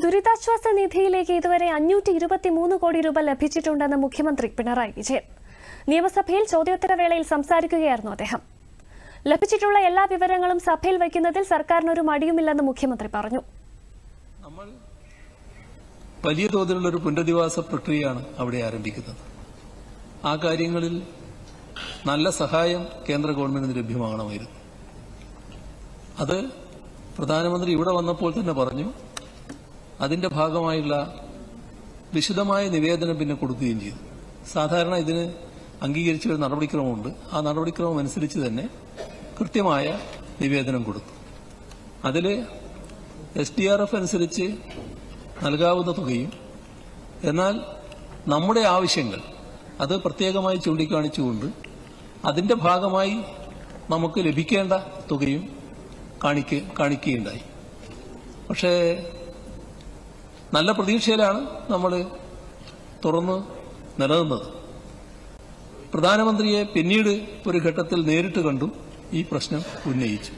ദുരിതാശ്വാസ നിധിയിലേക്ക് ഇതുവരെ അഞ്ഞൂറ്റി ഇരുപത്തിമൂന്ന് കോടി രൂപ ലഭിച്ചിട്ടുണ്ടെന്ന് മുഖ്യമന്ത്രി പിണറായി വിജയൻ. നിയമസഭയിൽ ചോദ്യോത്തരവേളയിൽ സംസാരിക്കുകയായിരുന്നു അദ്ദേഹം. ലഭിച്ചിട്ടുള്ള എല്ലാ വിവരങ്ങളും സഭയിൽ വയ്ക്കുന്നതിൽ സർക്കാരിനൊരു മടിയുമില്ലെന്ന് മുഖ്യമന്ത്രി പറഞ്ഞു. നമ്മൾ വലിയ തോതിലുള്ള ഒരു പുനരധിവാസ പ്രക്രിയയാണ് അവിടെ ആരംഭിക്കുന്നത്. ആ കാര്യങ്ങളിൽ നല്ല സഹായം കേന്ദ്ര ഗവൺമെന്റിന് ലഭ്യമാകണമായിരുന്നു. അത് പ്രധാനമന്ത്രി ഇവിടെ വന്നപ്പോൾ തന്നെ പറഞ്ഞു അതിന്റെ ഭാഗമായുള്ള വിശദമായ നിവേദനം പിന്നെ കൊടുക്കുകയും ചെയ്തു. സാധാരണ ഇതിന് അംഗീകരിച്ച ഒരു നടപടിക്രമമുണ്ട്. ആ നടപടിക്രമം അനുസരിച്ച് തന്നെ കൃത്യമായ നിവേദനം കൊടുത്തു. അതിൽ എസ് ഡി ആർ എഫ് അനുസരിച്ച് നൽകാവുന്ന തുകയും എന്നാൽ നമ്മുടെ ആവശ്യങ്ങൾ അത് പ്രത്യേകമായി ചൂണ്ടിക്കാണിച്ചുകൊണ്ട് അതിന്റെ ഭാഗമായി നമുക്ക് ലഭിക്കേണ്ട തുകയും കാണിക്ക കാണിക്കുകയുണ്ടായി. പക്ഷേ നല്ല പ്രതീക്ഷയിലാണ് നമ്മൾ തുറന്ന് നിലനിന്നത്. പ്രധാനമന്ത്രിയെ പിന്നീട് ഒരു ഘട്ടത്തിൽ നേരിട്ട് കണ്ടു ഈ പ്രശ്നം ഉന്നയിച്ചു.